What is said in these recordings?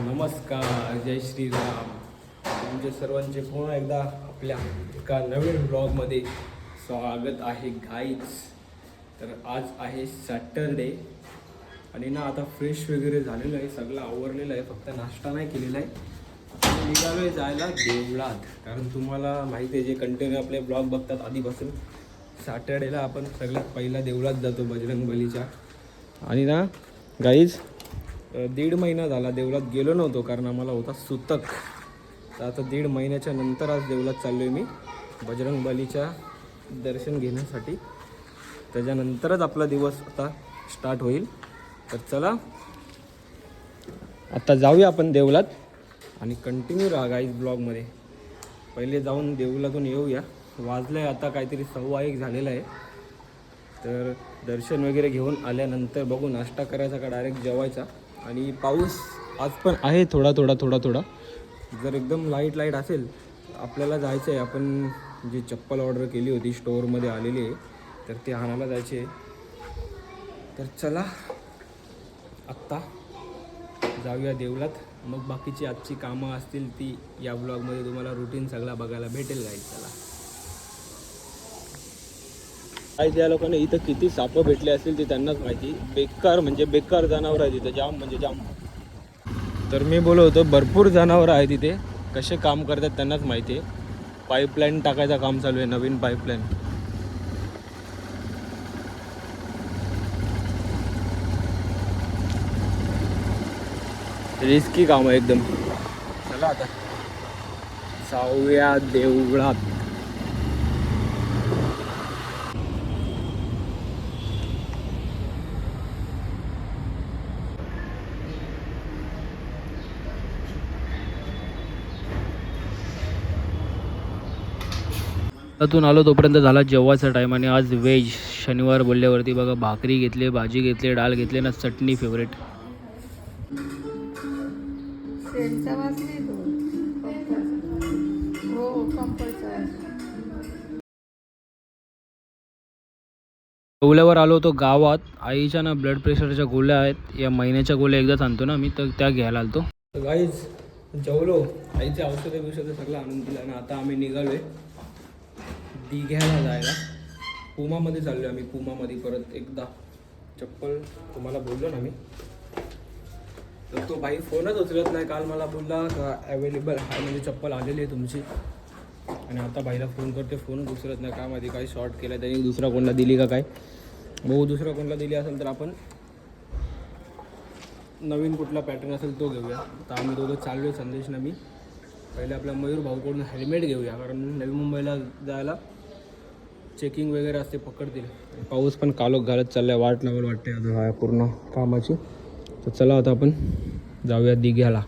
नमस्कार जय श्रीराम. तुमचे सर्वांचे पुन्हा एकदा आपल्या एका नवीन ब्लॉगमध्ये स्वागत आहे गाईच तर आज आहे सॅटरडे आणि ना आता फ्रेश वगैरे झालेलं आहे सगळं आवरलेलं आहे फक्त नाश्ता नाही केलेला आहे. निघालो आहे जायला देवळात. कारण तुम्हाला माहिती आहे जे कंटिन्यू आपले ब्लॉग बघतात आधीपासून सॅटर्डेला आपण सगळ्यात पहिला देवळात जातो बजरंग बलीच्या आणि ना गाईज दीड महिना झाला देवळात गेलो नव्हतो कारण आम्हाला होता सुतक. तर आता दीड महिन्याच्या नंतर आज देवळात चाललो आहे मी बजरंग बलीच्या दर्शन घेण्यासाठी. त्याच्यानंतरच आपला दिवस आता स्टार्ट होईल. तर चला आता जाऊया आपण देवळात आणि कंटिन्यू राहा गाईज ब्लॉगमध्ये पहिले जाऊन देवळातून येऊया. वाजलं आहे आता काहीतरी सव्वा एक झालेलं आहे. तर दर्शन वगैरे घेऊन आल्यानंतर बघू नाश्ता करायचा का डायरेक्ट जेवायचा. आणि पाऊस आज पण आहे थोडा थोडा थोडा थोडा. जर एकदम लाइट लाइट असेल आपल्याला जायचं आहे आपण जी चप्पल ऑर्डर केली होती स्टोअरमध्ये आलेली आहे तर ते आणायला जायचे आहे. तर चला आत्ता जाऊया देवळात. मग बाकीची आजची कामं असतील ती या ब्लॉगमध्ये तुम्हाला रुटीन सगळा बघायला भेटेल गाई चला. आज त्या लोकांना इथं किती सापं भेटले असतील ते त्यांनाच माहिती. बेकार म्हणजे बेकार जनावर आहे तिथं जाम म्हणजे जाम. तर मी बोलत होतो भरपूर जनावर आहे तिथे कसे काम करतात त्यांनाच माहिती आहे. पाईपलाईन टाकायचं काम चालू आहे नवीन पाईपलाईन. रिस्की काम आहे एकदम. चला आता. जाऊया देवळात. त्यातून आलो तोपर्यंत झाला जेवायचा टाईम आणि आज व्हेज शनिवार बोलल्यावरती बघा भाकरी घेतली भाजी घेतली डाळ घेतली ना चटणी फेवरेट सेलचा वास नाही तो पंपाचा. हो. जेवल्यावर आलो होतो गावात. आईच्या ना ब्लड प्रेशरच्या गोळ्या आहेत. या महिन्याच्या गोळ्या एकदाच आणतो ना मी तर त्या घ्यायला आलतो. गाईज जेवलो. आईचे औषधं बिषधं सगळं आणून दिलं आणि आता आम्ही निघालोय. दिघ्याला जायला. पुमामध्ये चाललो आम्ही पुमामध्ये परत एकदा. चप्पल तुम्हाला बोललो ना मी. तर तो भाई फोनच उचलत नाही काल मला बोलला का अवेलेबल आहे म्हणजे चप्पल आलेली आहे तुमची. आणि आता भाईला फोन करते फोनच उचलत नाही. काय माहिती काय शॉर्ट केला त्यांनी दुसरा कोणला दिली का काय? भाऊ दुसरा कोणला दिली असेल तर आपण नवीन कुठला पॅटर्न असेल तो घेऊया. तर आम्ही दोघं चाललो आहे संदेश मी. पहिले आपल्या मयूर भाऊकडून हेल्मेट घेऊया कारण नवी मुंबईला जायला चेकिंग वगैरे असते पकडतील. पाऊस पण कालोख घालत चाललाय वाट लागल वाटते आता हा पूर्ण कामाची. तर चला आता आपण जाऊया दिघ्याला.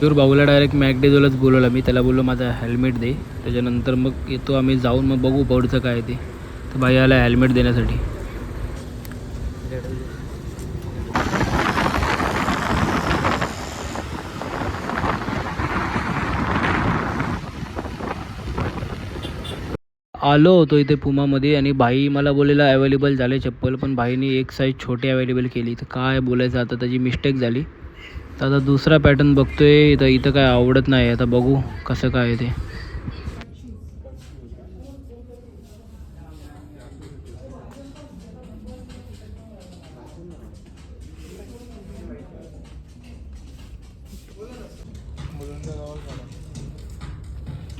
प्युअर भाऊला डायरेक्ट मॅकडेजोलाच बोलवलं. मी त्याला बोललो माझा हेल्मेट दे. त्याच्यानंतर मग येतो आम्ही जाऊन मग बघू पुढचं काय ते. तर भाई आला हेल्मेट देण्यासाठी. आलो होतो इथे पुमामध्ये आणि भाई मला बोलेला अवेलेबल झाले चप्पल. पण भाईने एक साईज छोटी अवेलेबल केली. तर काय बोलायचं आता? त्याची मिस्टेक झाली. तर आता दुसरा पॅटर्न बघतोय. तर इथं काय आवडत नाही. आता बघू कसं काय ते.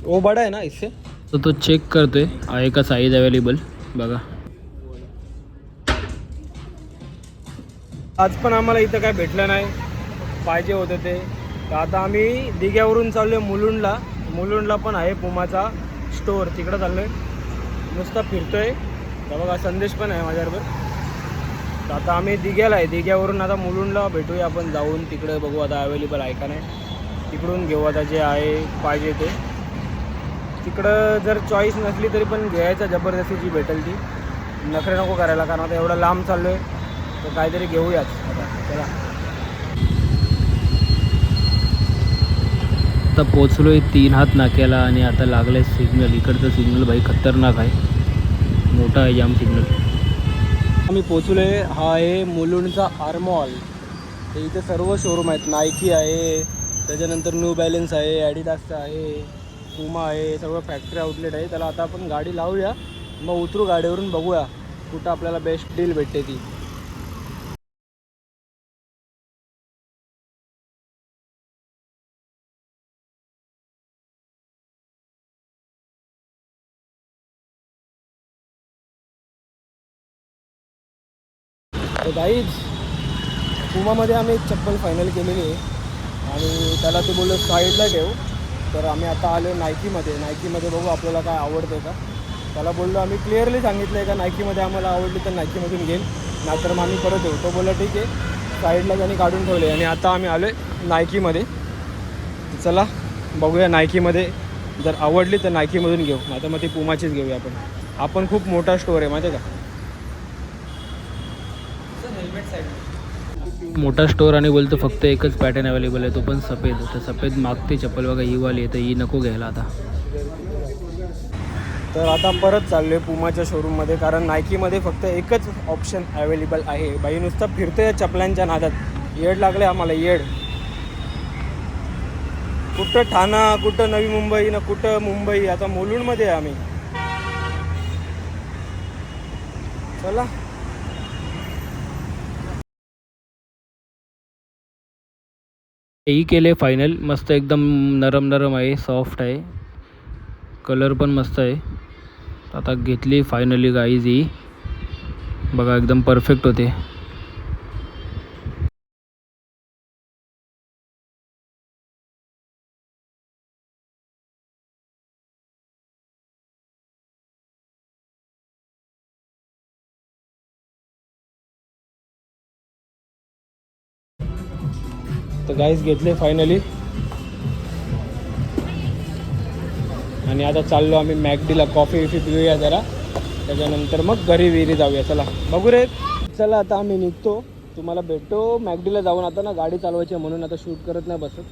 ओ बडा आहे ना इससे? तर तो चेक करतोय. आहे का साईज अवेलेबल बघा. आज पण आम्हाला इथं काय भेटलं नाही. पाहिजे होतं ते. तर आता आम्ही दिघ्यावरून चाललो आहे मुलुंडला. मुलुंडला पण आहे पुमाचा स्टोअर तिकडं चाललो आहे नुसता फिरतो आहे तर बघा संदेश पण आहे माझ्याबरोबर. तर आता आम्ही दिघ्याला आहे. दिघ्यावरून आता मुलुंडला भेटूया आपण. जाऊन तिकडे बघू आता अवेलेबल आहे का नाही. तिकडून घेऊ आता जे आहे पाहिजे ते. तिकडं जर चॉईस नसली तरी पण घ्यायचा. जबरदस्ती जी भेटेल ती. नखरे नको करायला कारण आता एवढं लांब चाललो आहे तर काहीतरी घेऊयाच आता चला. आत्ता पोचलो आहे तीन हात नाक्याला आणि आता लागलं आहे सिग्नल इकडचं सिग्नल भाई खतरनाक आहे. मोठा आहे जाम सिग्नल आम्ही पोचलो आहे हा आहे मुलुंडचा आरमॉल हे इथे सर्व शोरूम आहेत. नायकी आहे त्याच्यानंतर न्यू बॅलन्स आहे ॲडिडासचं आहे पुमा आहे सर्व फॅक्टरी आउटलेट आहे. त्याला आता आपण गाडी लावूया. मग उतरू गाडीवरून बघूया कुठं आपल्याला बेस्ट डील भेटते ती. तर गाईज पुमामध्ये आम्ही एक चप्पल फायनल केलेली आहे. आणि त्याला ते बोललो साईडला ठेव. तर आम्ही आता आलो नायकीमध्ये नायकीमध्ये बघू आपल्याला काय आवडतं का. त्याला बोललो आम्ही क्लिअरली सांगितलं आहे का नायकीमध्ये आम्हाला आवडली तर नायकीमधून घेईल. नाहीतर मग आम्ही परत येऊ. तो बोलला ठीक आहे. साईडला त्यांनी काढून ठेवले. आणि आता आम्ही आलो आहे नायकीमध्ये चला बघूया नायकीमध्ये जर आवडली तर नायकीमधून घेऊ. नाही तर मग ती पुमाचीच घेऊया आपण. आपण खूप मोठा स्टोर आहे माहिती आहे का? मोठा स्टोर आणि बोलतो फक्त एकच पॅटर्न अवेलेबल आहे तो पण सफेद. तर सफेद मागते चप्पल बघा ही वाली आहे तर ही नको घ्यायला आता. तर आता परत चाललो आहे पुमाच्या शोरूममध्ये कारण नायकीमध्ये फक्त एकच ऑप्शन अवेलेबल आहे. बाई नुसतं फिरतो या चपलांच्या नादात. येड लागले आम्हाला येड. कुठं ठाणा कुठं नवी मुंबई ना कुठं मुंबई आता मुलुंडमध्ये आहे आम्ही. चला. हेही केले फायनल मस्त एकदम नरम नरम आहे सॉफ्ट आहे. कलर पण मस्त आहे. आता घेतली फायनली गाईज ही. बघा एकदम परफेक्ट होते. तर गाईज घेतले फायनली आणि आता चाललो आम्ही मॅकडीला कॉफी विफी पिऊया जरा. त्याच्यानंतर मग घरी विहिरी जाऊया. चला बघू रे. चला आता आम्ही निघतो. तुम्हाला भेटतो. मॅकडीला जाऊन आता ना गाडी चालवायची आहे म्हणून आता शूट करत नाही बसत.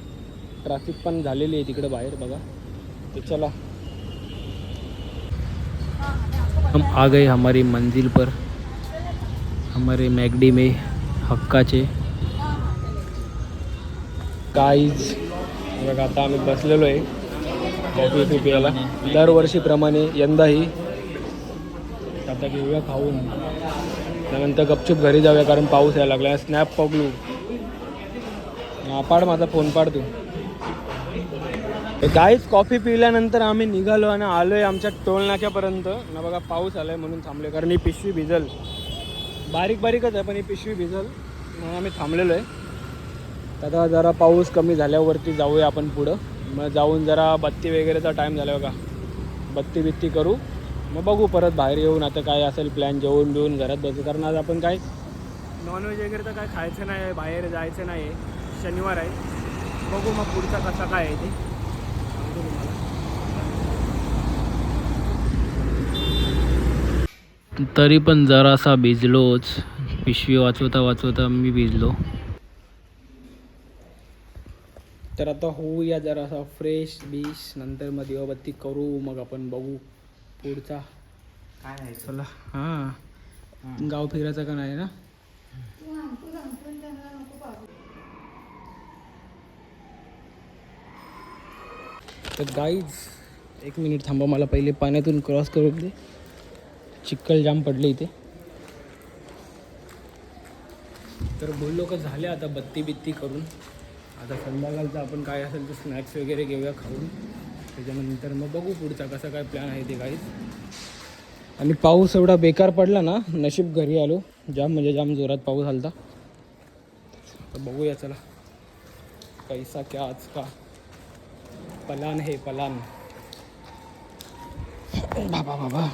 ट्रॅफिक पण झालेली आहे तिकडे बाहेर बघा. तर चला. हम आ गए हमारी मंजिल पर. हमारे मैगडी में हक्काचे. काहीच बघा आता आम्ही बसलेलो आहे. कॉफी विफी प्यायला दरवर्षीप्रमाणे यंदाही. आता घेऊया खाऊन. त्यानंतर गपचूप घरी जाऊया कारण पाऊस यायला लागला स्नॅप पकडू. हा, पाड माझा फोन पाड तू. काहीच कॉफी पिल्यानंतर आम्ही निघालो आणि आलो आहे आमच्या टोल नाक्यापर्यंत ना बघा पाऊस आला आहे म्हणून थांबले कारण ही पिशवी भिजल. बारीक बारीकच आहे पण ही पिशवी भिजल. म्हणून आम्ही थांबलेलो आहे. आता जरा पाऊस कमी झाल्यावरती जाऊया आपण पुढं. मग जाऊन जरा बत्ती वगैरेचा टाईम झाला बघा. बत्ती बित्ती करू. मग बघू परत बाहेर येऊन आता काय असेल प्लॅन जेवून बिवून घरात बसू. कारण आज आपण काय? नॉनव्हेज वगैरे तर काय खायचं नाही आहे बाहेर जायचं नाही आहे शनिवार आहे. बघू मग पुढचा कसा काय आहे ते. तरी पण जरासा भिजलोच. पिशवी वाचवता वाचवता मी भिजलो. तर आता होऊया जरासा फ्रेश बीश नंतर मग दिवाबत्ती करू मग आपण बघू पुढचा. काय चला हां. गाव फिरायचं का नाही ना? तर गाईज एक मिनिट थांबा मला पहिले पाण्यातून क्रॉस करू दे. चिक्कल जाम पडले इथे. तर बोललो का झाले आता बत्ती बित्ती करून. आता संध्याकाळचं आपण काय असेल तर स्नॅक्स वगैरे घेऊया खाऊन. त्याच्यानंतर मग बघू पुढचा कसा काय प्लॅन आहे ते काहीच आणि पाऊस एवढा बेकार पडला ना नशीब घरी आलो. जाम म्हणजे जाम जोरात पाऊस आलता. तर बघूया चला. कैसा क्या आज का? पलान हे पलान. बाबा बाबा.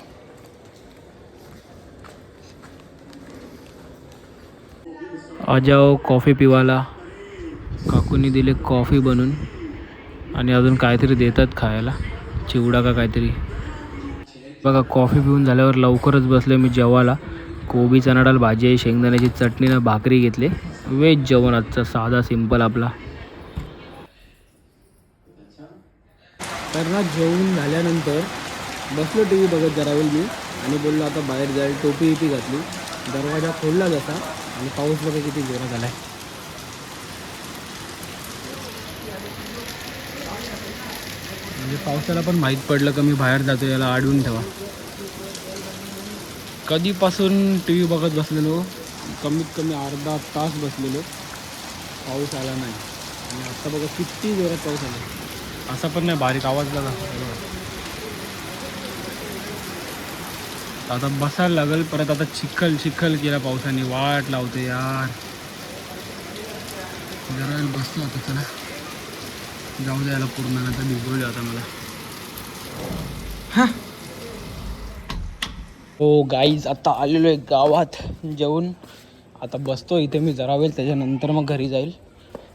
आ जाओ कॉफी पिवाला. काकूनी दिले कॉफी बनवून आणि अजून काहीतरी देतात खायला. चिवडा का काहीतरी. बघा कॉफी पिऊन झाल्यावर लवकरच बसले मी जेवायला. कोबी चणा भाजी आहे शेंगदाण्याची चटणी ना भाकरी घेतली. व्हेज जेवण आजचा साधा सिंपल आपला. तर ना जेवून झाल्यानंतर बसलो टी व्ही बघत जरा वेळ मी आणि बोललो आता बाहेर जाईल टोपी इपी घातली. दरवाजा खोलला जसा आणि पाऊस बघा किती जोरात आहे म्हणजे पावसाला पण माहीत पडलं का मी बाहेर जातो याला आढळून ठेवा. कधीपासून टी व्ही बघत बसलेलो? कमीत कमी अर्धा तास बसलेलो. पाऊस आला नाही. आणि आता बघा किती जोरात पाऊस आला. असा पण नाही बारीक आवाज झाला आता बसायला लागेल परत आता चिखल चिखल केला पावसाने. वाट लावते यार. जरा बसतो आता चला. जाऊ द्यायला पूर्ण आता निघून आता मला. हो. गाईज आता आलेलो आहे गावात जेवून. आता बसतो इथे मी जरा वेळ त्याच्यानंतर मग घरी जाईल.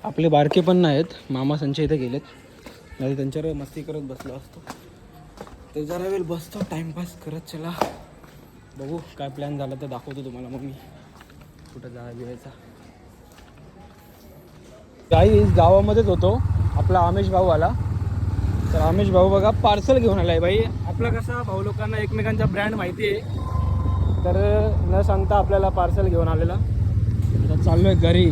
आपले बारके पण नाहीत मामा संच्या इथे गेलेत. नाही त्यांच्यावर मस्ती करत बसलो असतो. तर जरा वेळ बसतो टाईमपास करत चला. बघू काय प्लॅन झाला तर दाखवतो तुम्हाला मग मी. कुठं जायला बिवायचा काही गावामध्येच होतो. आपला आमेश भाऊ आला. तर आमेश भाऊ बघा पार्सल घेऊन आला आहे बाई. आपला कसा भाऊ लोकांना एकमेकांचा ब्रँड माहिती आहे. तर न सांगता आपल्याला पार्सल घेऊन आलेला. आता चाललो आहे घरी.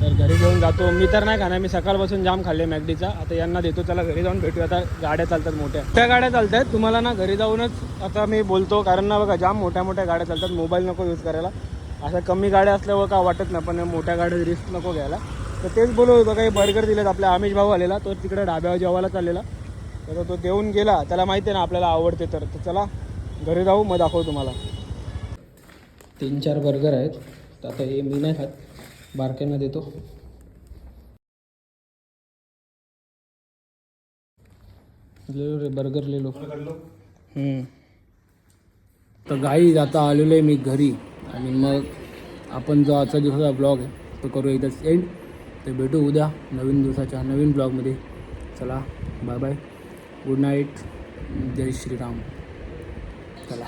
तर घरी घेऊन जातो. मी तर नाही खाणार. मी सकाळपासून जाम खाल्ले मॅगडीचा. आता यांना देतो. त्याला घरी जाऊन भेटू आता गाड्या चालतात मोठ्या. त्या गाड्या चालत आहेत तुम्हाला ना घरी जाऊनच आता मी बोलतो. कारण ना बघा जाम मोठ्या मोठ्या गाड्या चालतात. मोबाईल नको यूज करायला. अशा कमी गाड्या असल्यावर का वाटत नाही. पण मोठ्या गाड्या रिस्क नको घ्यायला. तर तेच बोलू बघा काही बर्गर दिलेत आपल्या आमिष भाऊ आलेला तो तिकडे डाब्यावर जेवायला चाललेला. तर तो देऊन गेला त्याला माहिती आहे ना आपल्याला आवडते तर. तर चला घरी जाऊ मग दाखवू तुम्हाला. तीन चार बर्गर आहेत. तर आता हे मी नाही खात बारक्यांना देतो. ले लो रे बर्गर ले लो तर गाई आता आलेलो आहे मी घरी. आणि मग आपण जो आजचा दिवसाचा ब्लॉग आहे तो करू एकदाच एंड तर भेटू उद्या नवीन दिवसाच्या नवीन ब्लॉगमध्ये. चला बाय बाय गुड नाईट जय श्रीराम. चला.